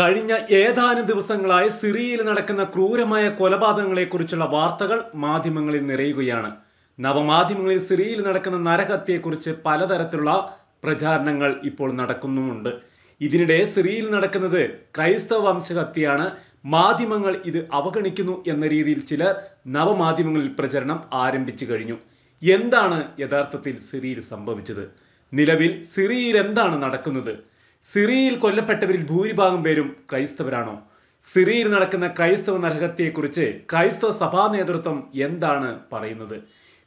കഴിഞ്ഞ ഏതാനും ദിവസങ്ങളായി സിറിയയിൽ നടക്കുന്ന ക്രൂരമായ കൊലപാതകങ്ങളെക്കുറിച്ചുള്ള വാർത്തകൾ മാധ്യമങ്ങളിൽ നിറയുകയാണ്. നവമാധ്യമങ്ങളിൽ സിറിയയിൽ നടക്കുന്ന നരഹത്യയെക്കുറിച്ച് പലതരത്തിലുള്ള പ്രചാരണങ്ങൾ ഇപ്പോൾ നടക്കുന്നുമുണ്ട്. ഇതിനിടെ സിറിയയിൽ നടക്കുന്നത് ക്രൈസ്തവ വംശഹത്യയാണ്. മാധ്യമങ്ങൾ ഇത് അവഗണിക്കുന്നു എന്ന രീതിയിൽ ചിലർ നവമാധ്യമങ്ങളിൽ പ്രചരണം ആരംഭിച്ചു കഴിഞ്ഞു. എന്താണ് യഥാർത്ഥത്തിൽ സിറിയയിൽ സംഭവിച്ചത്? നിലവിൽ സിറിയയിൽ എന്താണ് നടക്കുന്നത്? സിറിയയിൽ കൊല്ലപ്പെട്ടവരിൽ ഭൂരിഭാഗം പേരും ക്രൈസ്തവരാണോ? സിറിയയിൽ നടക്കുന്ന ക്രൈസ്തവ നരഹത്യയെക്കുറിച്ച് ക്രൈസ്തവ സഭാ നേതൃത്വം എന്താണ് പറയുന്നത്?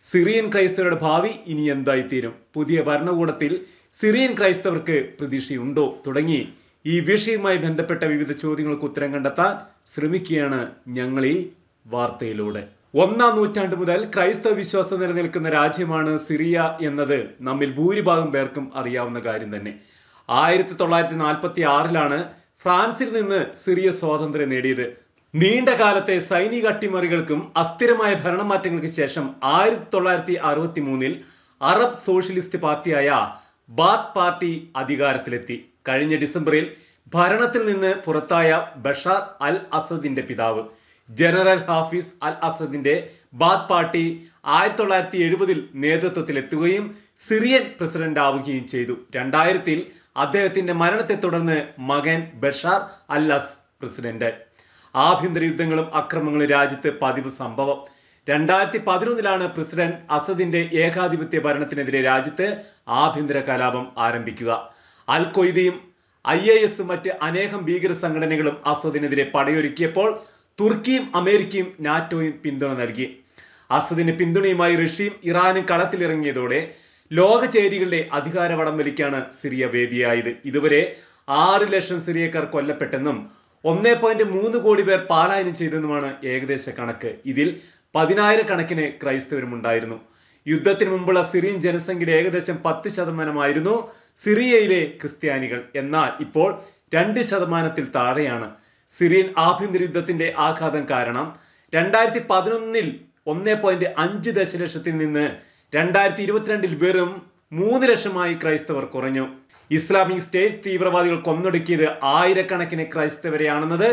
സിറിയൻ ക്രൈസ്തവരുടെ ഭാവി ഇനി എന്തായിത്തീരും? പുതിയ ഭരണകൂടത്തിൽ സിറിയൻ ക്രൈസ്തവർക്ക് പ്രതീക്ഷയുണ്ടോ? തുടങ്ങി ഈ വിഷയവുമായി ബന്ധപ്പെട്ട വിവിധ ചോദ്യങ്ങൾക്ക് ഉത്തരം കണ്ടെത്താൻ ശ്രമിക്കുകയാണ് ഞങ്ങൾ ഈ വാർത്തയിലൂടെ. ഒന്നാം നൂറ്റാണ്ട് മുതൽ ക്രൈസ്തവ വിശ്വാസം നിലനിൽക്കുന്ന രാജ്യമാണ് സിറിയ എന്നത് നമ്മിൽ ഭൂരിഭാഗം പേർക്കും അറിയാവുന്ന കാര്യം തന്നെ. ആയിരത്തി തൊള്ളായിരത്തി നാൽപ്പത്തി ആറിലാണ് ഫ്രാൻസിൽ നിന്ന് സിറിയ സ്വാതന്ത്ര്യം നേടിയത്. നീണ്ട കാലത്തെ സൈനിക അട്ടിമറികൾക്കും അസ്ഥിരമായ ഭരണമാറ്റങ്ങൾക്ക് ശേഷം ആയിരത്തി തൊള്ളായിരത്തി അറുപത്തി മൂന്നിൽ അറബ് സോഷ്യലിസ്റ്റ് പാർട്ടിയായ ബാത്ത് പാർട്ടി അധികാരത്തിലെത്തി. കഴിഞ്ഞ ഡിസംബറിൽ ഭരണത്തിൽ നിന്ന് പുറത്തായ ബഷാർ അൽ അസദിന്റെ പിതാവ് ജനറൽ ഹാഫിസ് അൽ അസദിന്റെ ബാത്ത് പാർട്ടി ആയിരത്തി തൊള്ളായിരത്തി എഴുപതിൽ നേതൃത്വത്തിലെത്തുകയും സിറിയൻ പ്രസിഡന്റ് ആവുകയും ചെയ്തു. രണ്ടായിരത്തിൽ അദ്ദേഹത്തിന്റെ മരണത്തെ തുടർന്ന് മകൻ ബഷാർ അല്ലാസ് പ്രസിഡന്റ്. ആഭ്യന്തര യുദ്ധങ്ങളും അക്രമങ്ങളും രാജ്യത്ത് പതിവ് സംഭവം. രണ്ടായിരത്തി പതിനൊന്നിലാണ് പ്രസിഡന്റ് അസദിന്റെ ഏകാധിപത്യ ഭരണത്തിനെതിരെ രാജ്യത്ത് ആഭ്യന്തര കലാപം ആരംഭിക്കുക. അൽ കൊയ്ദയും ഐ എ എസും മറ്റ് അനേകം ഭീകര സംഘടനകളും അസദിനെതിരെ പടയൊരുക്കിയപ്പോൾ തുർക്കിയും അമേരിക്കയും നാറ്റോയും പിന്തുണ നൽകി. അസദിന് പിന്തുണയുമായി റഷ്യയും ഇറാനും കളത്തിലിറങ്ങിയതോടെ ലോക ചേരികളുടെ അധികാര വടംവലിക്കാണ് സിറിയ വേദിയായത്. ഇതുവരെ ആറ് ലക്ഷം സിറിയക്കാർ കൊല്ലപ്പെട്ടെന്നും ഒന്നേ പോയിന്റ് മൂന്ന് കോടി പേർ പാലായനം ചെയ്തെന്നുമാണ് ഏകദേശ കണക്ക്. ഇതിൽ പതിനായിരക്കണക്കിന് ക്രൈസ്തവരുമുണ്ടായിരുന്നു. യുദ്ധത്തിന് മുമ്പുള്ള സിറിയൻ ജനസംഖ്യയുടെ ഏകദേശം പത്ത് ശതമാനമായിരുന്നു സിറിയയിലെ ക്രിസ്ത്യാനികൾ. എന്നാൽ ഇപ്പോൾ രണ്ട് ശതമാനത്തിൽ താഴെയാണ്. സിറിയൻ ആഭ്യന്തര യുദ്ധത്തിന്റെ ആഘാതം കാരണം രണ്ടായിരത്തി പതിനൊന്നിൽ ഒന്നേ പോയിന്റ് അഞ്ച് ദശലക്ഷത്തിൽ നിന്ന് രണ്ടായിരത്തി ഇരുപത്തിരണ്ടിൽ വെറും മൂന്ന് ലക്ഷമായി ക്രൈസ്തവർ കുറഞ്ഞു. ഇസ്ലാമിക് സ്റ്റേറ്റ് തീവ്രവാദികൾ കൊന്നൊടുക്കിയത് ആയിരക്കണക്കിന് ക്രൈസ്തവരെയാണെന്നത്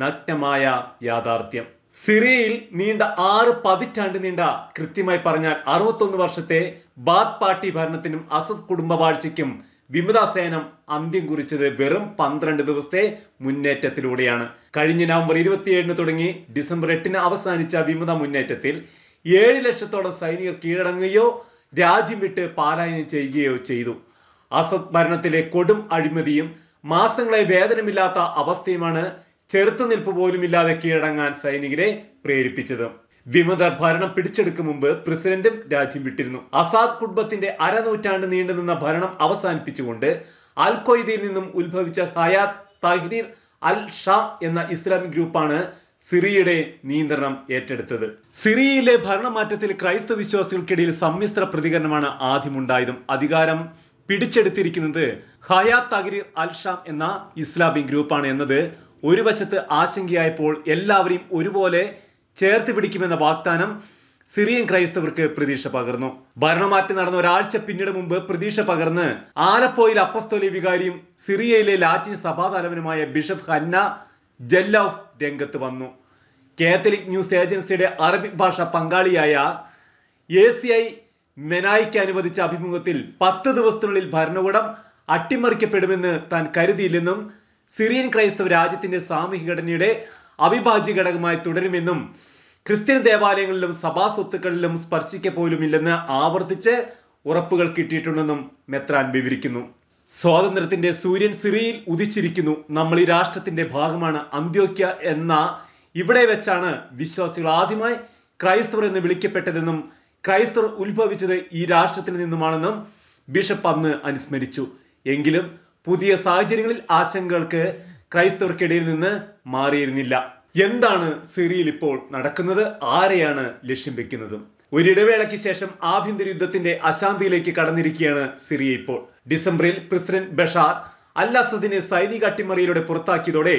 നഗ്നമായ യാഥാർത്ഥ്യം. സിറിയയിൽ നീണ്ട ആറ് പതിറ്റാണ്ട് നീണ്ട കൃത്യമായി പറഞ്ഞാൽ അറുപത്തൊന്ന് വർഷത്തെ ബാത്ത് പാർട്ടി ഭരണത്തിനും അസദ് കുടുംബവാഴ്ചയ്ക്കും വിമത സേനം അന്ത്യം കുറിച്ചത് വെറും പന്ത്രണ്ട് ദിവസത്തെ മുന്നേറ്റത്തിലൂടെയാണ്. കഴിഞ്ഞ നവംബർ ഇരുപത്തിയേഴിന് തുടങ്ങി ഡിസംബർ എട്ടിന് അവസാനിച്ച വിമത മുന്നേറ്റത്തിൽ ഏഴ് ലക്ഷത്തോളം സൈനികർ കീഴടങ്ങുകയോ രാജ്യം വിട്ട് പാലായനം ചെയ്യുകയോ ചെയ്തു. അസദ് ഭരണത്തിലെ കൊടും അഴിമതിയും മാസങ്ങളെ വേതനമില്ലാത്ത അവസ്ഥയുമാണ് ചെറുത്തുനിൽപ്പ് പോലുമില്ലാതെ കീഴടങ്ങാൻ സൈനികരെ പ്രേരിപ്പിച്ചത്. വിമതർ ഭരണം പിടിച്ചെടുക്കും മുമ്പ് പ്രസിഡന്റും രാജ്യം വിട്ടിരുന്നു. അസാദ് കുടുംബത്തിന്റെ അരനൂറ്റാണ്ട് നീണ്ടുനിന്ന ഭരണം അവസാനിപ്പിച്ചുകൊണ്ട് അൽ കൊയ്ദയിൽ നിന്നും ഉത്ഭവിച്ച ഹയാത്ത് താഹിരീർ അൽ ഷാ എന്ന ഇസ്ലാമിക് ഗ്രൂപ്പാണ് സിറിയയുടെ നിയന്ത്രണം ഏറ്റെടുത്തത്. സിറിയയിലെ ഭരണമാറ്റത്തിൽ ക്രൈസ്തവ വിശ്വാസികൾക്കിടയിൽ സമ്മിശ്ര പ്രതികരണമാണ് ആദ്യമുണ്ടായതും. അധികാരം പിടിച്ചെടുത്തിരിക്കുന്നത് ഹയാത്ത് തഹരീർ അൽഷാം എന്ന ഇസ്ലാമിക് ഗ്രൂപ്പാണ് എന്നത് ഒരു വശത്ത് ആശങ്കയായപ്പോൾ എല്ലാവരെയും ഒരുപോലെ ചേർത്ത് പിടിക്കുമെന്ന വാഗ്ദാനം സിറിയൻ ക്രൈസ്തവർക്ക് പ്രതീക്ഷ പകർന്നു. ഭരണമാറ്റം നടന്ന ഒരാഴ്ച പിന്നീട് മുമ്പ് പ്രതീക്ഷ പകർന്ന് ആലപ്പോയിൽ അപ്പസ്തോലി വികാരിയും സിറിയയിലെ ലാറ്റിൻ സഭാതലവനുമായ ബിഷപ്പ് ഹന്ന ജല്ലൌഫ് രംഗത്ത് വന്നു. കാത്തലിക് ന്യൂസ് ഏജൻസിയുടെ അറബിക് ഭാഷ പങ്കാളിയായ എ സി ഐ മെനായിക്ക് അനുവദിച്ച അഭിമുഖത്തിൽ പത്ത് ദിവസത്തിനുള്ളിൽ ഭരണകൂടം അട്ടിമറിക്കപ്പെടുമെന്ന് താൻ കരുതിയില്ലെന്നും സിറിയൻ ക്രൈസ്തവ രാജ്യത്തിന്റെ സാമൂഹിക ഘടനയുടെ അവിഭാജ്യ ഘടകമായി തുടരുമെന്നും ക്രിസ്ത്യൻ ദേവാലയങ്ങളിലും സഭാ സ്വത്തുക്കളിലും സ്പർശിക്ക പോലുമില്ലെന്ന് ആവർത്തിച്ച് ഉറപ്പുകൾ കിട്ടിയിട്ടുണ്ടെന്നും മെത്രാൻ വിവരിക്കുന്നു. സ്വാതന്ത്ര്യത്തിന്റെ സൂര്യൻ സിറിയയിൽ ഉദിച്ചിരിക്കുന്നു. നമ്മൾ ഈ രാഷ്ട്രത്തിന്റെ ഭാഗമാണ്. അന്ത്യോക്യ എന്ന ഇവിടെ വെച്ചാണ് വിശ്വാസികൾ ആദ്യമായി ക്രൈസ്തവർ എന്ന് വിളിക്കപ്പെട്ടതെന്നും ക്രൈസ്തവർ ഉത്ഭവിച്ചത് ഈ രാഷ്ട്രത്തിൽ നിന്നുമാണെന്നും ബിഷപ്പ് അന്ന് അനുസ്മരിച്ചു. എങ്കിലും പുതിയ സാഹചര്യങ്ങളിൽ ആശങ്കകൾക്ക് ക്രൈസ്തവർക്കിടയിൽ നിന്ന് മാറിയിരുന്നില്ല. എന്താണ് സിറിയയിൽ ഇപ്പോൾ നടക്കുന്നത്? ആരെയാണ് ലക്ഷ്യം വെക്കുന്നത്? ഒരിടവേളയ്ക്ക് ശേഷം ആഭ്യന്തര യുദ്ധത്തിന്റെ അശാന്തിയിലേക്ക് കടന്നിരിക്കുകയാണ് സിറിയ ഇപ്പോൾ. ഡിസംബറിൽ പ്രസിഡന്റ് ബഷാർ അൽ അസദിനെ സൈനിക അട്ടിമറിയിലൂടെ പുറത്താക്കിയതോടെ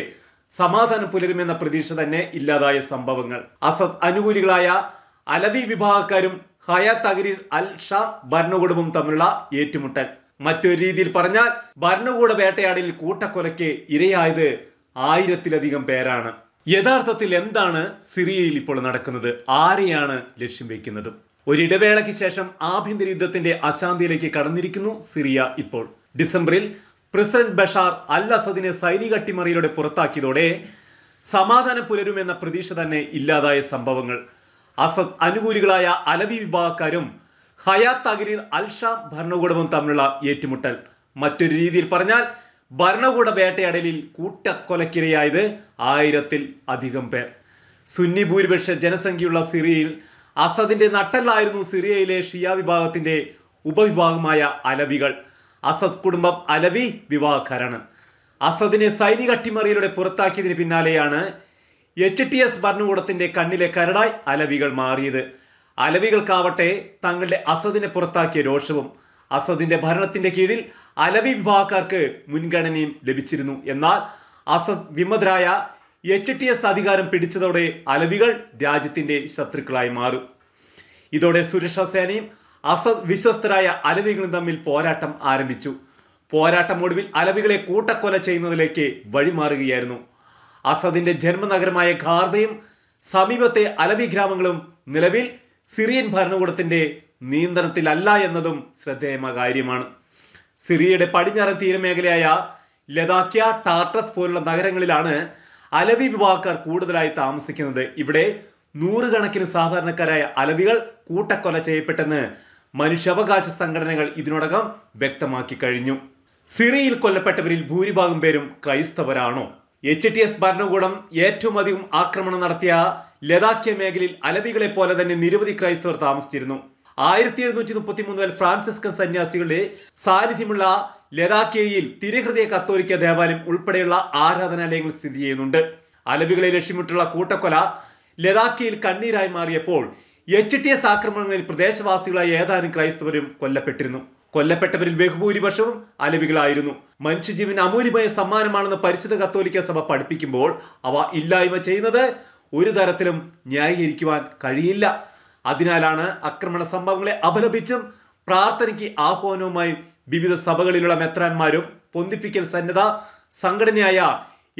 സമാധാനം പുലരുമെന്ന പ്രതീക്ഷ തന്നെ ഇല്ലാതായ സംഭവങ്ങൾ. അസദ് അനുകൂലികളായ അലവി വിഭാഗക്കാരും ഹയാ തഹരീർ അൽ ഷാ ഭരണകൂടവും തമ്മിലുള്ള ഏറ്റുമുട്ടൽ. മറ്റൊരു രീതിയിൽ പറഞ്ഞാൽ ഭരണകൂട വേട്ടയാടലിൽ കൂട്ടക്കൊലയ്ക്ക് ഇരയായത് ആയിരത്തിലധികം പേരാണ്. യഥാർത്ഥത്തിൽ എന്താണ് സിറിയയിൽ ഇപ്പോൾ നടക്കുന്നത്? ആരെയാണ് ലക്ഷ്യം വയ്ക്കുന്നത് ഒരിടവേളയ്ക്ക് ശേഷം ആഭ്യന്തര യുദ്ധത്തിന്റെ അശാന്തിയിലേക്ക് കടന്നിരിക്കുന്നു സിറിയ ഇപ്പോൾ. ഡിസംബറിൽ പ്രസിഡന്റ് ബഷാർ അൽ അസദിനെ സൈനിക അട്ടിമറിയിലൂടെ പുറത്താക്കിയതോടെ സമാധാനം പുലരുമെന്ന പ്രതീക്ഷ തന്നെ ഇല്ലാതായ സംഭവങ്ങൾ. അസദ് അനുകൂലികളായ അലവി വിഭാഗക്കാരും ഹയാത്ത് തഗരീർ അൽഷാം ഭരണകൂടവും തമ്മിലുള്ള ഏറ്റുമുട്ടൽ. മറ്റൊരു രീതിയിൽ പറഞ്ഞാൽ ഭരണകൂട വേട്ടയാടലിൽ കൂട്ടക്കൊലക്കിരയായത് ആയിരത്തിൽ അധികം പേർ. സുന്നി ഭൂരിപക്ഷ ജനസംഖ്യയുള്ള സിറിയയിൽ അസദിന്റെ നട്ടല്ലായിരുന്നു സിറിയയിലെ ഷിയ വിഭാഗത്തിന്റെ ഉപവിഭാഗമായ അലവികൾ. അസദ് കുടുംബം അലവി വിവാഹക്കാരാണ്. അസദിനെ സൈനിക അട്ടിമറിയിലൂടെ പുറത്താക്കിയതിന് പിന്നാലെയാണ് എച്ച് ടി എസ് ഭരണകൂടത്തിന്റെ കണ്ണിലെ കരടായി അലവികൾ മാറിയത്. അലവികൾക്കാവട്ടെ തങ്ങളുടെ അസദിനെ പുറത്താക്കിയ രോഷവും അസദിന്റെ ഭരണത്തിന്റെ കീഴിൽ അലവി വിഭാഗക്കാർക്ക് മുൻഗണനയും ലഭിച്ചിരുന്നു. എന്നാൽ അസദ് വിമതരായ എച്ച് ടി എസ് അധികാരം പിടിച്ചതോടെ അലവികൾ രാജ്യത്തിന്റെ ശത്രുക്കളായി മാറും. ഇതോടെ സുരക്ഷാ സേനയും അസദ് വിശ്വസ്തരായ അലവികളും തമ്മിൽ പോരാട്ടം ആരംഭിച്ചു. പോരാട്ടം ഒടുവിൽ അലവികളെ കൂട്ടക്കൊല ചെയ്യുന്നതിലേക്ക് വഴിമാറുകയായിരുന്നു. അസദിന്റെ ജന്മനഗരമായ ഖാർദയും സമീപത്തെ അലവി ഗ്രാമങ്ങളും നിലവിൽ സിറിയൻ ഭരണകൂടത്തിന്റെ നിയന്ത്രണത്തിലല്ല എന്നതും ശ്രദ്ധേയമായ കാര്യമാണ്. സിറിയയുടെ പടിഞ്ഞാറൻ തീരമേഖലയായ ലതാക്യ ടാർട്ടസ് പോലുള്ള നഗരങ്ങളിലാണ് അലവി വിഭാഗക്കാർ കൂടുതലായി താമസിക്കുന്നത്. ഇവിടെ നൂറുകണക്കിന് സാധാരണക്കാരായ അലവികൾ കൂട്ടക്കൊല ചെയ്യപ്പെട്ടെന്ന് മനുഷ്യാവകാശ സംഘടനകൾ ഇതിനോടകം വ്യക്തമാക്കി കഴിഞ്ഞു. സിറിയയിൽ കൊല്ലപ്പെട്ടവരിൽ ഭൂരിഭാഗം പേരും ക്രൈസ്തവരാണോ? എച്ച് ടി എസ് ഭരണകൂടം ഏറ്റവും അധികം ആക്രമണം നടത്തിയ ലതാക്യ മേഖലയിൽ അലവികളെ പോലെ തന്നെ നിരവധി ക്രൈസ്തവർ താമസിച്ചിരുന്നു. ആയിരത്തി എഴുന്നൂറ്റി മുപ്പത്തി മൂന്നിൽ ഫ്രാൻസിസ്കൻ സന്യാസികളുടെ സാന്നിധ്യമുള്ള ലതാക്കേയിൽ തിരുഹൃദയ കത്തോലിക്ക ദേവാലയം ഉൾപ്പെടെയുള്ള ആരാധനാലയങ്ങൾ സ്ഥിതി ചെയ്യുന്നുണ്ട്. അലബികളെ ലക്ഷ്യമിട്ടുള്ള കൂട്ടക്കൊല ലതാക്കേയിൽ കണ്ണീരായി മാറിയപ്പോൾ എച്ച് ടി എസ് ആക്രമണങ്ങളിൽ പ്രദേശവാസികളായ ഏതാനും ക്രൈസ്തവരും കൊല്ലപ്പെട്ടിരുന്നു. കൊല്ലപ്പെട്ടവരിൽ ബഹുഭൂരിപക്ഷവും അലബികളായിരുന്നു. മനുഷ്യജീവൻ അമൂല്യമായ സമ്മാനമാണെന്ന് പരിശുദ്ധ കത്തോലിക്ക സഭ പഠിപ്പിക്കുമ്പോൾ അവ ഇല്ലായ്മ ചെയ്യുന്നത് ഒരു തരത്തിലും ന്യായീകരിക്കുവാൻ കഴിയില്ല. അതിനാലാണ് ആക്രമണ സംഭവങ്ങളെ അപലപിച്ചും പ്രാർത്ഥനയ്ക്ക് ആഹ്വാനവുമായി വിവിധ സഭകളിലുള്ള മെത്രാന്മാരും പൊന്തിപ്പിക്കൽ സന്നദ്ധ സംഘടനയായ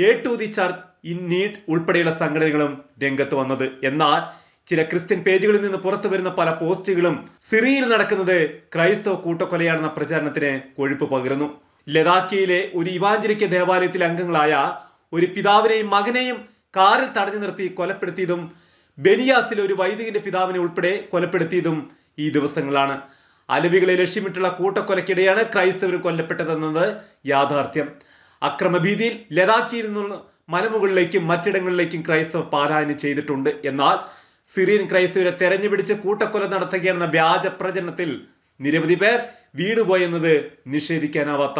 aid to the church in need ഉൾപ്പെടെയുള്ള സംഘടനകളും രംഗത്ത് വന്നത്. എന്നാൽ ചില ക്രിസ്ത്യൻ പേജുകളിൽ നിന്ന് പുറത്തു വരുന്ന പല പോസ്റ്റുകളും സിറിയയിൽ നടക്കുന്നത് ക്രൈസ്തവ കൂട്ടക്കൊലയാണെന്ന പ്രചാരണത്തിന് കൊഴുപ്പ് പകരുന്നു. ലഡാക്കിയിലെ ഒരു ഇവാഞ്ചലിക്ക ദേവാലയത്തിലെ അംഗങ്ങളായ ഒരു പിതാവിനെയും മകനെയും കാറിൽ തടഞ്ഞു നിർത്തി കൊലപ്പെടുത്തിയതും ബെനിയാസിലെ ഒരു വൈദികന്റെ പിതാവിനെ ഉൾപ്പെടെ കൊലപ്പെടുത്തിയതും ഈ ദിവസങ്ങളാണ്. അലവികളെ ലക്ഷ്യമിട്ടുള്ള കൂട്ടക്കൊലക്കിടെയാണ് ക്രൈസ്തവർ കൊല്ലപ്പെട്ടതെന്നത് യാഥാർത്ഥ്യം. അക്രമഭീതിയിൽ ലഡാക്കിയിൽ നിന്നുള്ള മലമുകളിലേക്കും മറ്റിടങ്ങളിലേക്കും ക്രൈസ്തവർ പാരായണം ചെയ്തിട്ടുണ്ട്. എന്നാൽ സിറിയൻ ക്രൈസ്തവരെ തെരഞ്ഞുപിടിച്ച് കൂട്ടക്കൊല നടത്തുകയാണെന്ന വ്യാജ പ്രചരണത്തിൽ നിരവധി പേർ വീടുപോയെന്നത് നിഷേധിക്കാനാവാത്ത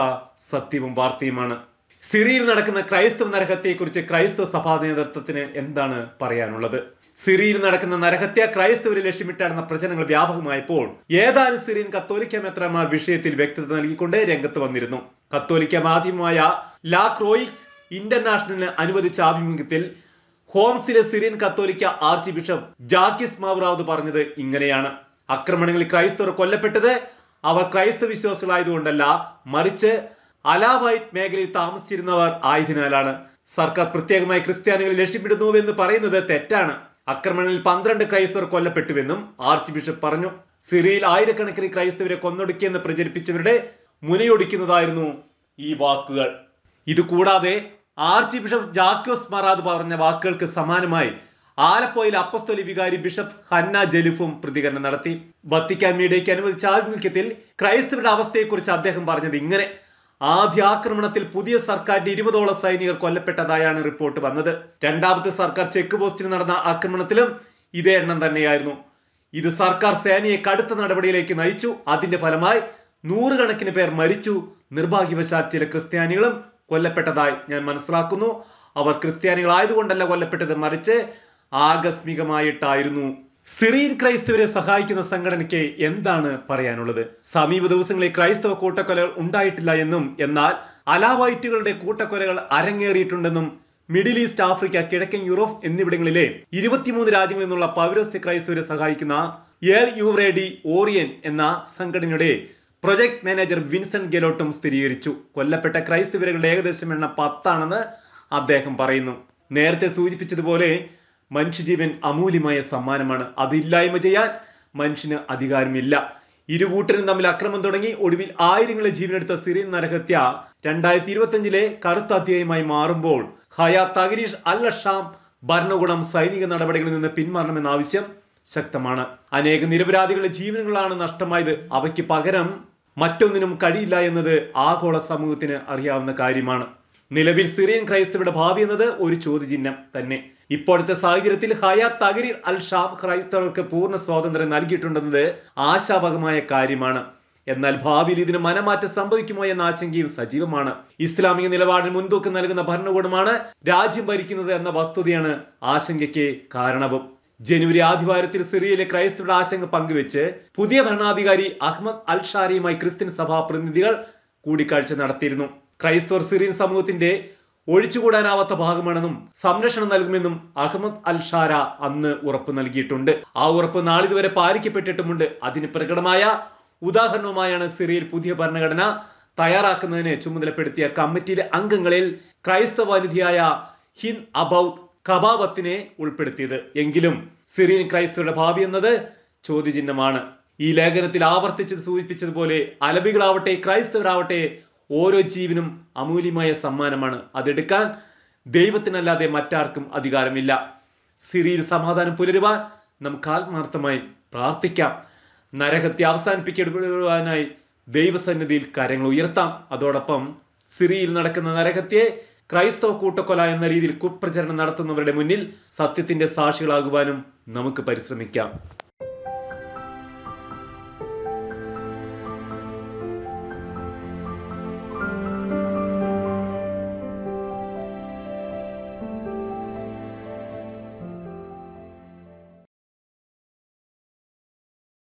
സത്യവും വാർത്തയുമാണ്. സിറിയയിൽ നടക്കുന്ന ക്രൈസ്തവ നരഹത്തെക്കുറിച്ച് ക്രൈസ്തവ സഭാ നേതൃത്വത്തിന് എന്താണ് പറയാനുള്ളത്? സിറിയയിൽ നടക്കുന്ന നരഹത്യ ക്രൈസ്തവരെ ലക്ഷ്യമിട്ടാണെന്ന പ്രചരണങ്ങൾ വ്യാപകമായപ്പോൾ ഏതാനും സിറിയൻ കത്തോലിക്ക മെത്രമാർ വിഷയത്തിൽ വ്യക്തത നൽകിക്കൊണ്ട് രംഗത്ത് വന്നിരുന്നു. കത്തോലിക്ക മാധ്യമമായ ലാ ക്രോയിക്സ് ഇന്റർനാഷണലിന് അനുവദിച്ച ആഭിമുഖ്യത്തിൽ ഹോംസിലെ സിറിയൻ കത്തോലിക്ക ആർച്ച് ബിഷപ്പ് ജാക്കിസ് മാവ്റാവത് പറഞ്ഞത് ഇങ്ങനെയാണ്. ആക്രമണങ്ങളിൽ ക്രൈസ്തവർ കൊല്ലപ്പെട്ടത് അവർ ക്രൈസ്തവ വിശ്വാസികളായതുകൊണ്ടല്ല മറിച്ച് അലാവൈറ്റ് മേഖലയിൽ താമസിച്ചിരുന്നവർ ആയതിനാലാണ്. സർക്കാർ പ്രത്യേകമായി ക്രിസ്ത്യാനികളെ ലക്ഷ്യമിടുന്നുവെന്ന് പറയുന്നത് തെറ്റാണ്. ആക്രമണങ്ങളിൽ പന്ത്രണ്ട് ക്രൈസ്തവർ കൊല്ലപ്പെട്ടുവെന്നും ആർച്ച് ബിഷപ്പ് പറഞ്ഞു. സിറിയയിൽ ആയിരക്കണക്കിന് ക്രൈസ്തവരെ കൊന്നൊടുക്കിയെന്ന് പ്രചരിപ്പിച്ചവരുടെ മുനയൊടിക്കുന്നതായിരുന്നു ഈ വാക്കുകൾ. ഇതുകൂടാതെ ആർച്ച് ബിഷപ്പ് ജാക്യോസ് മറാദ് പറഞ്ഞ വാക്കുകൾക്ക് സമാനമായി ആലപ്പുഴയിൽ അപ്പസ്തോലി വികാരി ബിഷപ്പ് ഹന്ന ജലിഫും പ്രതികരണം നടത്തി. വത്തിക്കാൻ മീഡിയയ്ക്ക് അനുവദിച്ച ആഭിമുഖ്യത്തിൽ ക്രൈസ്തവരുടെ അവസ്ഥയെക്കുറിച്ച് അദ്ദേഹം പറഞ്ഞത് ഇങ്ങനെ. ആദ്യ ആക്രമണത്തിൽ പുതിയ സർക്കാരിന്റെ ഇരുപതോളം സൈനികർ കൊല്ലപ്പെട്ടതായാണ് റിപ്പോർട്ട് വന്നത്. രണ്ടാമത്തെ സർക്കാർ ചെക്ക് പോസ്റ്റിൽ നടന്ന ആക്രമണത്തിലും ഇതേ എണ്ണം തന്നെയായിരുന്നു. ഇത് സർക്കാർ സേനയെ കടുത്ത നടപടിയിലേക്ക് നയിച്ചു. അതിന്റെ ഫലമായി നൂറുകണക്കിന് പേർ മരിച്ചു. നിർഭാഗ്യവശാൽ ചില ക്രിസ്ത്യാനികളും കൊല്ലപ്പെട്ടതായി ഞാൻ മനസ്സിലാക്കുന്നു. അവർ ക്രിസ്ത്യാനികളായതുകൊണ്ടല്ല കൊല്ലപ്പെട്ടത്. മറിച്ച് ആകസ്മികമായിട്ടായിരുന്നു സിറിയൻ ക്രൈസ്തവരെ സഹായിക്കുന്ന സംഘടനയ്ക്ക് എന്താണ് പറയാനുള്ളത്? സമീപ ദിവസങ്ങളിൽ ക്രൈസ്തവ കൂട്ടക്കൊലകൾ ഉണ്ടായിട്ടില്ല എന്നും എന്നാൽ അലാവൈറ്റുകളുടെ കൂട്ടക്കൊലകൾ അരങ്ങേറിയിട്ടുണ്ടെന്നും മിഡിൽ ഈസ്റ്റ് ആഫ്രിക്ക കിഴക്കൻ യൂറോപ്പ് എന്നിവിടങ്ങളിലെ ഇരുപത്തിമൂന്ന് രാജ്യങ്ങളിൽ നിന്നുള്ള പൗരസ്ത്യ ക്രൈസ്തവരെ സഹായിക്കുന്ന എൽ യുറേഡി ഓറിയൻ എന്ന സംഘടനയുടെ പ്രൊജക്ട് മാനേജർ വിൻസെന്റ് ഗെലോട്ടും സ്ഥിരീകരിച്ചു. കൊല്ലപ്പെട്ട ക്രൈസ്തവരുടെ ഏകദേശം എണ്ണം പത്താണെന്ന് അദ്ദേഹം പറയുന്നു. നേരത്തെ സൂചിപ്പിച്ചതുപോലെ മനുഷ്യജീവൻ അമൂല്യമായ സമ്മാനമാണ്. അതില്ലായ്മ ചെയ്യാൻ മനുഷ്യന് അധികാരമില്ല. ഇരുകൂട്ടരും തമ്മിൽ അക്രമം തുടങ്ങി ഒടുവിൽ ആയിരങ്ങളെ ജീവനെടുത്ത സിറിയൻ നരഹത്യ രണ്ടായിരത്തി ഇരുപത്തിയഞ്ചിലെ കറുത്ത അധ്യായമായി മാറുമ്പോൾ ഹയാ തഗരീഷ് അൽ അഷാം ഭരണകൂടം സൈനിക നടപടികളിൽ നിന്ന് പിന്മാറണമെന്ന ആവശ്യം ശക്തമാണ്. അനേക നിരപരാധികളുടെ ജീവനുകളാണ് നഷ്ടമായത്. അവയ്ക്ക് പകരം മറ്റൊന്നിനും കഴിയില്ല എന്നത് ആഗോള സമൂഹത്തിന് അറിയാവുന്ന കാര്യമാണ്. നിലവിൽ സിറിയൻ ക്രൈസ്തവരുടെ ഭാവി എന്നത് ഒരു ചോദ്യചിഹ്നം തന്നെ. ഇപ്പോഴത്തെ സാഹചര്യത്തിൽ ഹയാ തഗരീർ അൽ ഷാബ് ക്രൈസ്തവർക്ക് പൂർണ സ്വാതന്ത്ര്യം നൽകിയിട്ടുണ്ടെന്നത് ആശാവഹമായ കാര്യമാണ്. എന്നാൽ ഭാവിയിൽ ഇതിന് മനമാറ്റം സംഭവിക്കുമോ എന്ന ആശങ്കയും സജീവമാണ്. ഇസ്ലാമിക നിലപാടിന് മുൻതൂക്കം നൽകുന്ന ഭരണകൂടമാണ് രാജ്യം ഭരിക്കുന്നത് എന്ന വസ്തുതയാണ് ആശങ്കയ്ക്ക് കാരണവും. ജനുവരി ആധിവാരത്തിൽ സിറിയയിലെ ക്രൈസ്തവരുടെ ആശങ്ക പങ്കുവെച്ച് പുതിയ ഭരണാധികാരി അഹ്മദ് അൽ ഷാരിയുമായി ക്രിസ്ത്യൻ സഭാ പ്രതിനിധികൾ കൂടിക്കാഴ്ച നടത്തിയിരുന്നു. ക്രൈസ്തവർ സിറിയൻ സമൂഹത്തിന്റെ ഒഴിച്ചുകൂടാനാവാത്ത ഭാഗമാണെന്നും സംരക്ഷണം നൽകുമെന്നും അഹമ്മദ് അൽ ഷാര അന്ന് ഉറപ്പ് നൽകിയിട്ടുണ്ട്. ആ ഉറപ്പ് നാളിതുവരെ പാലിക്കപ്പെട്ടിട്ടുമുണ്ട്. അതിന് പ്രകടമായ ഉദാഹരണവുമായാണ് സിറിയയിൽ പുതിയ ഭരണഘടന തയ്യാറാക്കുന്നതിന് ചുമതലപ്പെടുത്തിയ കമ്മിറ്റിയിലെ അംഗങ്ങളിൽ ക്രൈസ്തവ വനിതയായ ഹിൻ അബൌദ് കബാബത്തിനെ ഉൾപ്പെടുത്തിയത്. എങ്കിലും സിറിയൻ ക്രൈസ്തവരുടെ ഭാവി എന്നത് ചോദ്യചിഹ്നമാണ്. ഈ ലേഖനത്തിൽ ആവർത്തിച്ചത് സൂചിപ്പിച്ചതുപോലെ അലബികളാവട്ടെ ക്രൈസ്തവരാവട്ടെ ഓരോ ജീവനും അമൂല്യമായ സമ്മാനമാണ്. അതെടുക്കാൻ ദൈവത്തിനല്ലാതെ മറ്റാർക്കും അധികാരമില്ല. സിറിയിൽ സമാധാനം പുലരുവാൻ നമുക്ക് ആത്മാർത്ഥമായി പ്രാർത്ഥിക്കാം. നരകത്തെ അവസാനിപ്പിക്കപ്പെടുവാനായി ദൈവസന്നിധിയിൽ കാര്യങ്ങൾ ഉയർത്താം. അതോടൊപ്പം സിറിയിൽ നടക്കുന്ന നരകത്തെ ക്രൈസ്തവ കൂട്ടക്കൊല എന്ന രീതിയിൽ കുപ്രചരണം നടത്തുന്നവരുടെ മുന്നിൽ സത്യത്തിന്റെ സാക്ഷികളാകുവാനും നമുക്ക് പരിശ്രമിക്കാം.